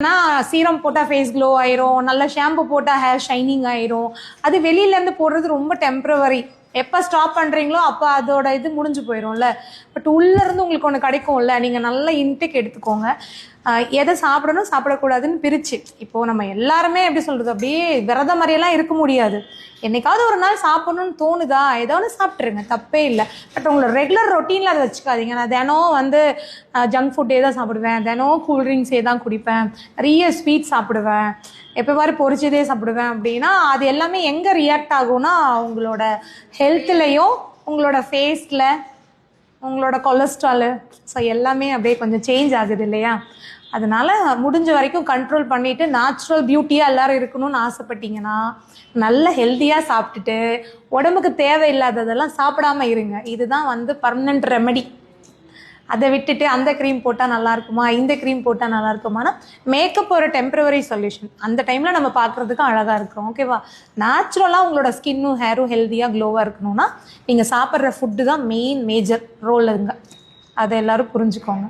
ஆனால் சீரம் போட்டால் face glow ஆயிரும். நல்ல ஷாம்பு போட்டால் ஹேர் ஷைனிங் ஆயிரும். அது வெளியிலேருந்து போடுறது ரொம்ப டெம்ப்ரவரி எப்போ ஸ்டாப் பண்ணுறீங்களோ அப்போ அதோட இது முடிஞ்சு போயிடும்ல பட் உள்ளேருந்து உங்களுக்கு ஒன்று கிடைக்கும்ல. நீங்கள் நல்ல இன்டேக் எடுத்துக்கோங்க. எதை சாப்பிடணும் சாப்பிடக்கூடாதுன்னு பிரித்து இப்போது நம்ம எல்லாருமே எப்படி சொல்கிறது அப்படியே விரத மாதிரியெல்லாம் இருக்க முடியாது. என்னைக்காவது ஒரு நாள் சாப்பிடணும்னு தோணுதா? ஏதோ ஒன்று சாப்பிட்ருங்க தப்பே இல்லை. பட் உங்களோட ரெகுலர் ரொட்டீனில் அதை வச்சுக்காதீங்க. நான் தினம் வந்து ஜங்க் ஃபுட்டே தான் சாப்பிடுவேன். தினம் கூல்ட்ரிங்க்ஸே தான் குடிப்பேன். நிறைய ஸ்வீட் சாப்பிடுவேன். எப்போ மாதிரி பொரிச்சதே சாப்பிடுவேன். அப்படின்னா அது எல்லாமே எங்கே ரியாக்ட் ஆகும்னா உங்களோட ஹெல்த்லேயும் உங்களோட ஃபேஸில் உங்களோட கொலஸ்ட்ராலு ஸோ எல்லாமே அப்படியே கொஞ்சம் சேஞ்ச் ஆகுது இல்லையா? அதனால் முடிஞ்ச வரைக்கும் கண்ட்ரோல் பண்ணிட்டு நேச்சுரல் பியூட்டியாக எல்லாரும் இருக்கணும்னு ஆசைப்பட்டீங்கன்னா நல்ல ஹெல்த்தியாக சாப்பிட்டுட்டு உடம்புக்கு தேவையில்லாததெல்லாம் சாப்பிடாம இருங்க. இதுதான் வந்து பர்மனண்ட் ரெமெடி அதை விட்டுட்டு அந்த க்ரீம் போட்டால் நல்லா இருக்குமா? இந்த க்ரீம் போட்டால் நல்லா இருக்குமானா மேக்கப் ஒரு டெம்பரவரி சொல்யூஷன் அந்த டைமில் நம்ம பார்க்குறதுக்கு அழகாக இருக்கிறோம் ஓகேவா நேச்சுரலாக உங்களோட ஸ்கின்னும் ஹேரும் ஹெல்த்தியாக க்ளோவாக இருக்கணும்னா நீங்கள் சாப்பிட்ற ஃபுட்டு தான் மெயின் மேஜர் ரோல் இருங்க அதை எல்லோரும் புரிஞ்சுக்கோங்க.